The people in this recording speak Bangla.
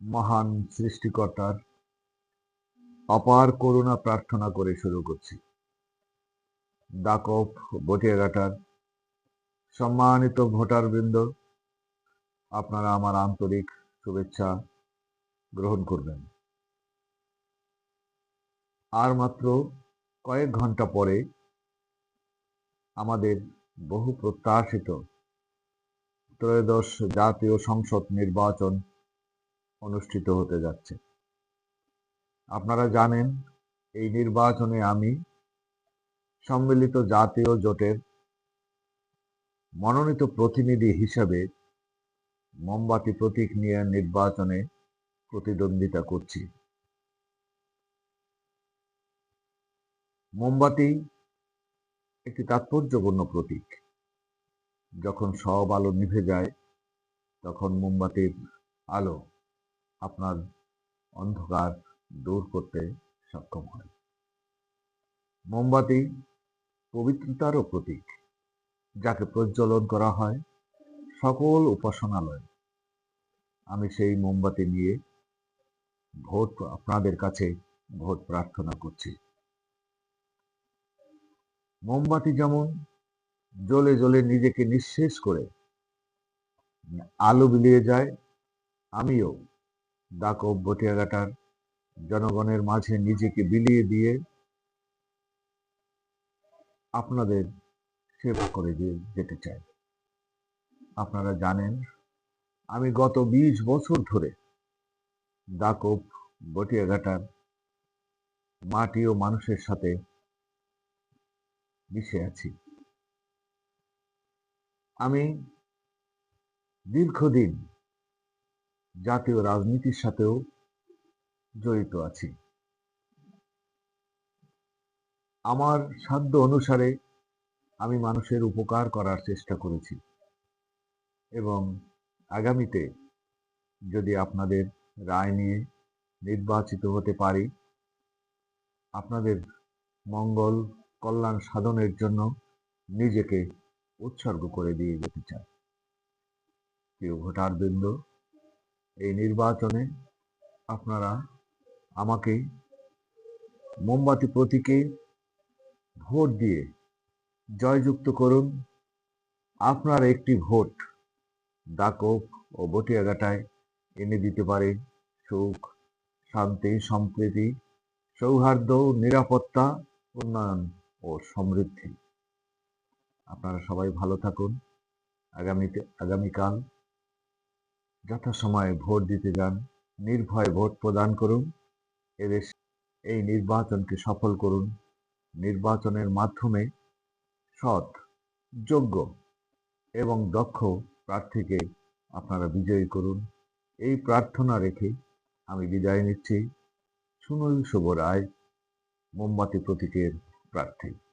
মহান সৃষ্টিকর্তার অপার করুণা প্রার্থনা করে শুরু করছি। দাকপ বটিয়াঘাটার সম্মানিত ভোটারবৃন্দ, আপনারা আমার আন্তরিক শুভেচ্ছা গ্রহণ করবেন। আর মাত্র কয়েক ঘণ্টা পরে আমাদের বহু প্রত্যাশিত ত্রয়োদশ জাতীয় সংসদ নির্বাচন অনুষ্ঠিত হতে যাচ্ছে। আপনারা জানেন, এই নির্বাচনে আমি সম্মিলিত জাতীয় জোটের মনোনীত প্রতিনিধি হিসাবে মোমবাতি প্রতীক নিয়ে নির্বাচনে প্রতিদ্বন্দ্বিতা করছি। মোমবাতি একটি তাৎপর্যপূর্ণ প্রতীক। যখন সব আলো নিভে যায়, তখন মোমবাতির আলো আপনার অন্ধকার দূর করতে সক্ষম হয়। মোমবাতি পবিত্রতারও প্রতীক, যাকে প্রজ্বলন করা হয় সকল উপাসনালয়। আমি সেই মোমবাতি নিয়ে ভোট, আপনাদের কাছে ভোট প্রার্থনা করছি। মোমবাতি যেমন জ্বলে জ্বলে নিজেকে নিঃশেষ করে আলো বিলিয়ে যায়, আমিও ডাকব বটিয়াঘাটার জনগণের মাঝে নিজেকে বিলিয়ে দিয়ে আপনাদের সেবা করে দিয়ে যেতে চাই। আপনারা জানেন, আমি গত বিশ বছর ধরে দাকব বটিয়াঘাটার মাটি ও মানুষের সাথে মিশে আছি। আমি দীর্ঘদিন জাতীয় রাজনীতির সাথেও জড়িত আছি। আমার সাধ্য অনুসারে আমি মানুষের উপকার করার চেষ্টা করেছি এবং আগামীতে যদি আপনাদের রায় নিয়ে নির্বাচিত হতে পারি, আপনাদের মঙ্গল কল্যাণ সাধনের জন্য নিজেকে উৎসর্গ করে দিয়ে যেতে চাই। প্রিয় ভোটারবৃন্দ এই নির্বাচনে আপনারা আমাকে মোমবাতি প্রতীকে ভোট দিয়ে জয়যুক্ত করুন। আপনার একটি ভোট দাকপ ও বটিয়াঘাটায় এনে দিতে পারে সুখ, শান্তি, সম্প্রীতি, সৌহার্দ্য, নিরাপত্তা, উন্নয়ন ও সমৃদ্ধি। আপনারা সবাই ভালো থাকুন। আগামীতে আগামীকাল যথাসময়ে ভোট দিতে যান, নির্ভয় ভোট প্রদান করুন, এদেশ এই নির্বাচনকে সফল করুন। নির্বাচনের মাধ্যমে সৎ, যোগ্য এবং দক্ষ প্রার্থীকে আপনারা বিজয়ী করুন। এই প্রার্থনা রেখে আমি বিদায় নিচ্ছি। সুনীল শুভ রায়, মোমবাতি প্রতীকের প্রার্থী।